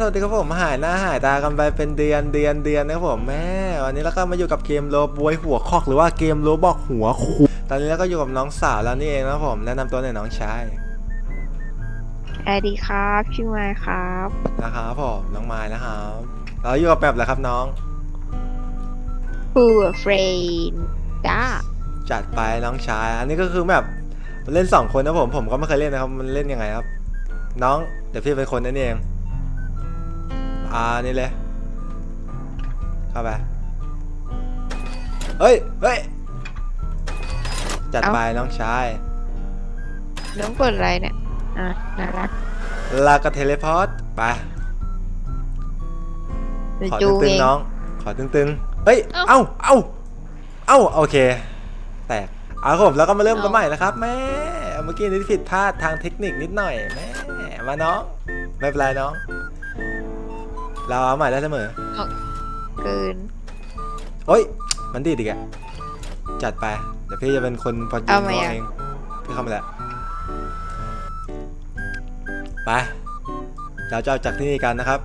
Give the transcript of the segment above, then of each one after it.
สวัสดีครับผมหายหน้าหายตากันไปเป็นเดือนเดือนเดือนนะครับผมแม่วันนี้เราก็มาอยู่กับเกมโลบวยหัวคอกหรือว่าเกมโลบอกหัวคูตอนนี้เราก็อยู่กับน้องสาวแล้วนี่เองนะครับผมแนะนำตัวหน่อยน้องชายสวัสดีครับชื่อไมค์ครับนะครับผมน้องไม้นะครับเราอยู่กับแบบแล้วครับน้องฟูเฟรนจ้าจัดไปน้องชาย อันนี้ก็คือแบบมันเล่นสองคนนะผมผมก็ไม่เคยเล่นนะครับมันเล่นยังไงครับ น้องเดี๋ยวพี่เป็นคนนั่นเอง อ่านี่เลยเข้าไปเฮ้ยเฮ้ยจัดไปน้องชายน้องกดอะไรเนี่ยอะน่ารักลากระเทเลพอร์ตไปเดี๋ยวขอจูตึงเองๆน้อง ขอตึงๆเฮ้ยเอ้าเอ้าเอ้าเอ้าโอเค แตกเอาครับผมแล้วก็มาเริ่มกันเอาใหม่นะครับแม่เมื่อกี้นี้ผิดพลาดทางเทคนิคนิดหน่อยแม่มาน้องไม่เป็นไรน้อง เราเอาใหม่ได้เสมอเกินโอ้ย มันดีดอีกอะจัดไป เดี๋ยวพี่จะเป็นคนประจุเอาน้มาองยังเอง พี่เข้ามาแล้ว ไป เราจะออกจากที่นี่กันนะครับ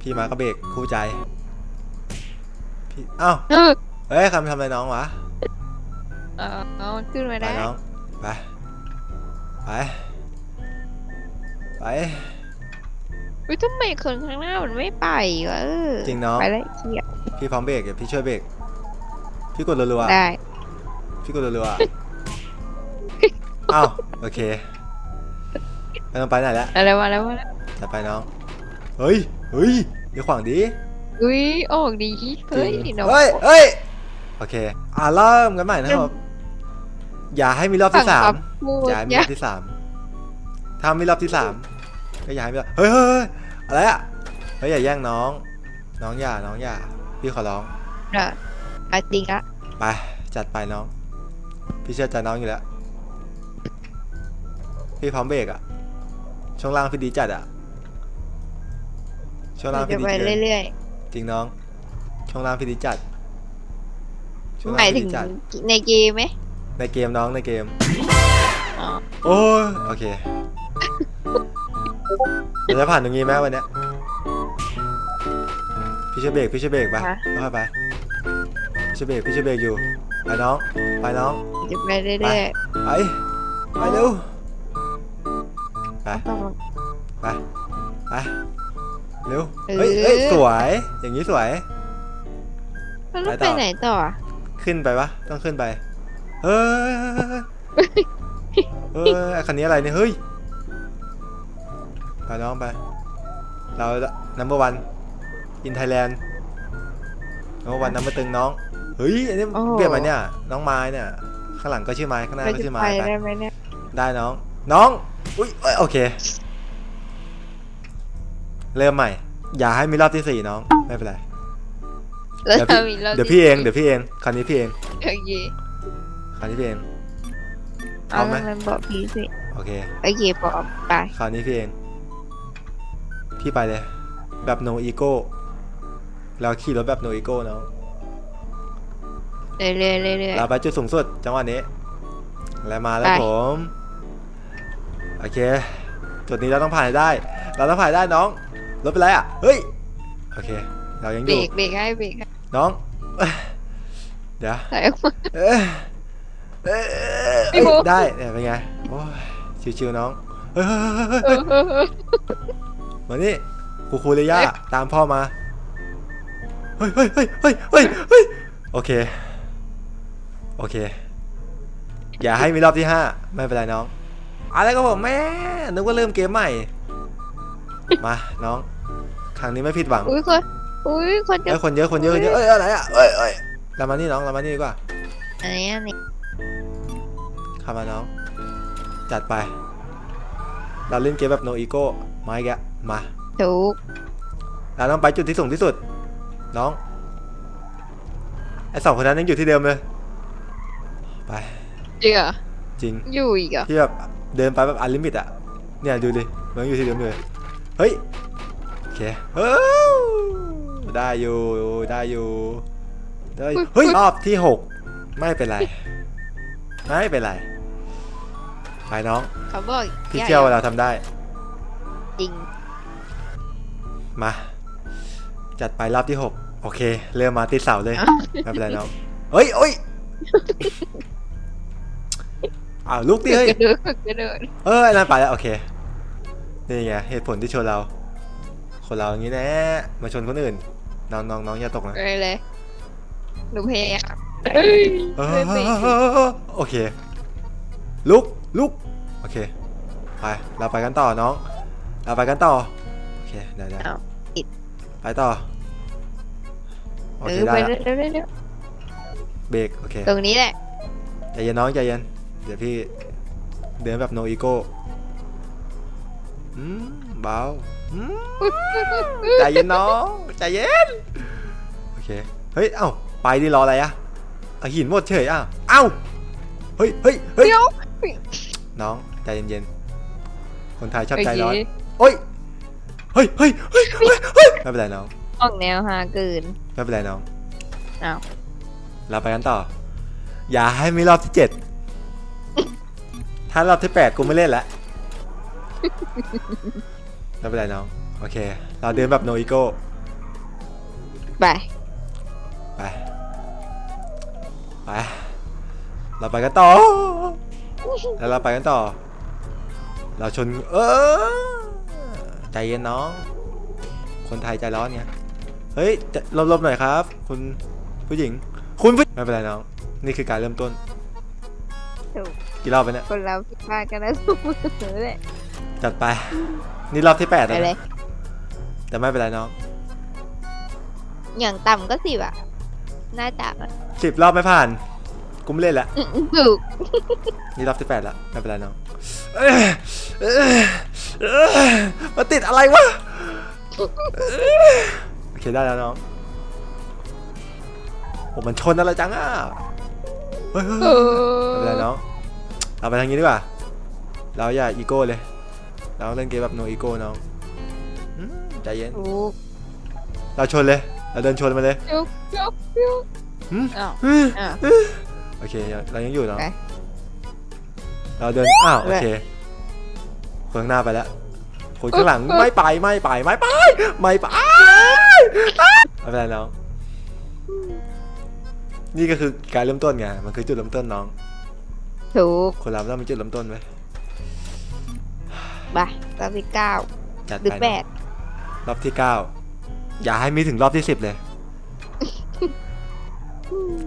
พี่มาก็เบรกคู่ใจ พี่ เอ้าเออเฮ้ยคำทำอะไรน้องวะเออเอามันขึ้นมาไปได้น้อง ไป ไป ไป อุ้ยทำไมคนข้างหน้ามันไม่ไปวะเออจริงน้องไปแล้วเขียพี่พร้อมเบรกเดี๋ยวพี่ช่วยเบรกพี่กดรัวๆได้พี่กดรัวๆอ้าวโอเคไม่ต้องไปไหนแล้วอะไรวะแล้ววะแล้วจะไปน้องเฮ้ยเฮ้ยเดี๋ยวขวางดีอุ้ยออกดีเฮ้ยจริงน้อง เฮ้ยเฮ้ยโอเคอ่าเริ่มกันใหม่นะครับอย่าให้มีรอบที่สามพูดอย่าให้มีอย่ารอบที่สามถ้ามีรอบที่สาม ก็อย่าให้มีรอบเฮ้ยเฮ้ยเฮ้ยอะไรอะเฮ้ยอย่าแย่งน้อง น้องอย่าน้องอย่าพี่ขอร้องเนอะอะจริงละไปจัดไปน้อง พี่เชื่อใจน้องอยู่แล้ว พี่พร้อมเบรกอะช่วงล่างพี่ดีจัดอะช่วงล่างจะพี่ดีไปเกินเรื่อยจริงน้อง ช่วงล่างพี่ดีจัดช่วงๆหล่ามายงถึพี่งดีจัดในเกมไหมในเกมน้องในเกม อ๋อโอ้ยโอเค เราจะผ่านตรงนี้ไหมวันเนี้ยพี่ช่วยเบรกพี่ช่วยเบรกไปค่อยๆไปพี่ช่วยเบรกพี่ช่วยเบรกอยู่ไปน้องไปน้องจะไปเรื่อยไปไปเร็วไปๆต้อง ไปไปเร็วเออเฮ้ยเฮ้ยสวยอย่างนี้สวย แล้วไปไปต่อไหนต่ออะขึ้นไปปะต้องขึ้นไป เฮ้ยเฮ้ยไอ้คันนี้อะไรเนี่ยเฮ้ย ไปน้องไป เรา number one in Thailand number one number ตึงน้อง เฮ้ย อันนี้เปลี่ยนมาเนี่ย น้องไม้เนี่ย ข้างหลังก็ชื่อไม้ข้างหน้าเราก็จะชื่อไม้ไปไปได้ไหมเนี่ยได้น้อง น้อง อุ้ยเอ้ยโอเค เริ่มใหม่ อย่าให้มีรอบที่สี่น้อง ไม่เป็นไร แล้วเดี๋ยวพี่มีราเดี๋ยวพี่เอง เดี๋ยวพี่เองคันนี้พี่เอง โอเคคันนี้พี่เองพร้เอาอมไหมมันบอกพี่สิโอเค โอเคพร้อมไปคราวนี้พี่เอง พี่ไปเลย แบบ no ego เราขี่รถแบบ no ego เนาะเรื่อยๆเรื่อย เราไปจุดสูงสุดจังหวะนี้ แล้วมาแล้วไป ผม โอเค จุดนี้เราต้องผ่านให้ได้ เราต้องผ่านให้ได้น้องรถเป็นไรอะ เฮ้ย โอเค เรายังๆอเบรยู่ กเบรกให้เบรกให้น้องเอ้ยเดี๋ยว ใส่ออกมา เอ้ยเอ้ยพี่โบ๊ทได้เนี่ยเป็นไง โอ้ยชิวๆน้อง เฮ้ยเออเออเออ มานี่ครูครูเลยย่าตามพ่อมา เฮ้ยเฮ้ยเฮ้ยเฮ้ยเฮ้ยเฮ้ยโอเค โอเค อย่าให้มีรอบที่ห้าไม่เป็นไรน้อง อะไรก็ผมแม่ นึกว่าเริ่มเกมใหม่ มาน้อง ครั้งนี้ไม่ผิดหวัง อุ้ยคน อุ้ยคนจะเอ้ยคนเยอะคนเยอะคนเยอะเอ้ยอะไรอะเอ้ยเอ้ยเรามานี่น้องเรามานี่ดีกว่าอันนี้อันนี้เข้ามาน้อง จัดไป เราเล่นเกมแบบ no ego มาอีกแล้ว มาถูกเราต้องไปจุดที่สูงที่สุด น้องไอสองคนนั้นยังอยู่ที่เดิมเลย ไป จริงเหรอจริงอยู่อีกเหรอที่แบบเดินไปแบบอันลิมิตอะเนี่ยดูดิมันอยู่ที่เดิมเลยเฮ้ยโอเคเฮ้ยได้อยู่ได้อยู่ได้อยู่เฮ้ยรอบที่หกไม่เป็นไรไม่เป็นไรไปน้องเขาบอกพี่ย่าเชื่อว่าเราทำได้ จริง มา จัดไปรอบที่หกโอเค เริ่มมาติดเสาเลยอ้าวไม่เป็นไรน้องเฮ้ยเฮ้ยอ้าวลุกดิเฮ้ยกระโดดกระโดดเอออันนั่นไปแล้วโอเค นี่ไงเหตุผลที่ชนเรา คนเราอย่างนี้แน่มาชนคนอื่น น้องน้องน้องอย่าตกนะไปเลยหนูพยายามเออโอเค ลุกลุกโอเค ไป เราไปกันต่อน้อง เราไปกันต่อ โอเค ได้ได้เอา ไปต่อโอเอเคอได้ไปแล้วเร็วเร็วเร็วเบรกโอเคตรงนี้แหละ ใจเย็นน้องใจเย็นเดี๋ยวพี่เดินแบบโนอีโก้อืมเบาอืมใจเย็นน้องใจเย็นโอเคเฮ้ยเอ้าไปดิรออะไรอะเอาหินหมดเฉยอะเอ้าเฮ้ยเฮ้ยเฮ้ยเดี๋ยวน้องใจเย็นๆคนไทยชอบใจร้อนเมื่อกี้โอ้ย เฮ้ยเฮ้ยเฮ้ยเฮ้ยเฮ้ยไม่เป็นไรน้องออกแนวฮาเกินไม่เป็นไรน้องอ้าวเราไปกันต่อ อย่าให้มีรอบที่เจ็ดถ้ารอบที่แปดกูไม่เล่นละไม่เป็นไรน้องโอเค เราเดินแบบโนอีโก้ไปไปไปเราไปกันต่อแล้วเราไปกันต่อ เราชนเออใจ เย็นน้อง คนไทยใจร้อนไงเฮ้ยจะหลบๆหน่อยครับ คุณผู้หญิง คุณผู้ไม่เป็นไรน้อง นี่คือการเริ่มต้น ถูกกี่รอบไปเนี่ย คนเราผิดพลาดกันแล้วเสมอแหละจัดไป นี่รอบที่แปดไปแล้วเลนะยแต่ไม่เป็นไรน้อง อย่างต่ำก็สิบอะน่าจะอะสิบรอบไม่ผ่าน กูไม่เล่นละอืมถูกนี่รอบที่แปดแล้วไม่เป็นไรน้อง เอ้ยเอ้ยเอ้ยมาติดอะไรวะเอ้ยโอเคได้แล้วน้องโอ้มันชนอะไรจังอะเฮ้ยเฮ้ยเอเฮ้ยไม่เป็นไรน้องเราไปทางนี้ดีกว่า เราอย่าอีโก้เลย เราเล่นเกมแบบโนอีโก้น้องอืมใจเย็นถูกเราชนเลย เราเดินชนมาเลยจุกจุกจุกอืมอ้าวอืมอ้าว โอเค เรายังอยู่เนาะไปเราเดิน อ้าว โอเค คนข้างหน้าไปแล้วคนข้างหลังไม่ไปไม่ไปไม่ไปไม่ไปไม่เป็นไรน้องนี่ก็คือการเริ่มต้นไงมันคือจุดเริ่มต้นน้อง ถูกคนเราต้องมีจุดเริ่มต้นไว้ไปรอบที่เก้าจัดหรือไปแปน้องดรอบที่เก้าอย่าให้มีถึงรอบที่สิบเลย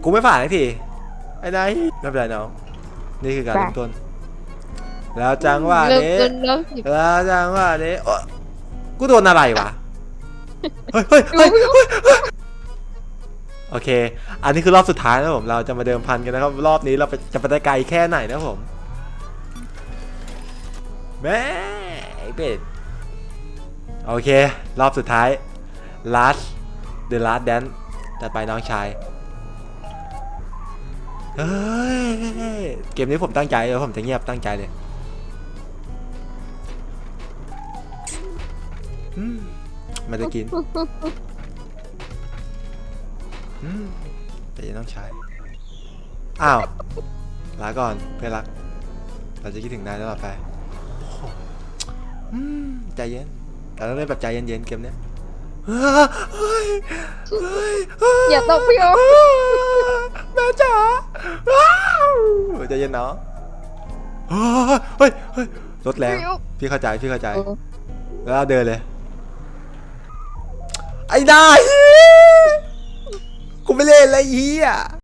กูไม่ผ่านสักทีไอ้นายไม่เป็นไรน้อง นี่คือการเริ่มต้น แล้วจังหวะเริ่มนี้ต้นรอบสิบแล้วจังหวะนี้โอ๊ะกูโดนอะไรวะเฮ้ยเฮ้ยเฮ้ยเฮ้ยเฮ้ยโอเค อันนี้คือรอบสุดท้ายนะผม เราจะมาเดิมพันกันนะครับ รอบนี้เราไปจะไปได้ไกลแค่ไหนนะผมแม่ไอ้เป็ดโอเค รอบสุดท้าย last the last dance จัดไปน้องชาย เฮ้ย เกมนี้ผมตั้งใจเลยผมจะเงียบตั้งใจเลย ไม่ได้กินอืมแต่ยังต้องใช้ อ้าว ลาก่อนเพื่อนรัก เราจะคิดถึงนายตลอดไปโอ้โหอืมใจเย็นเราต้องเล่นแบบใจเย็นๆเกมเนี้ยเฮ้ยเฮ้ยเฮ้ยอย่าตกพี่โอแม่จ๋าว้าวใจเย็นเนาะเฮ้ยเฮ้ยรถแรงพี่โอพี่เข้าใจพี่เข้าใจเออแล้วเราเดินเลย ไอ้ได้กูไม่เล่นอะไรเฮีย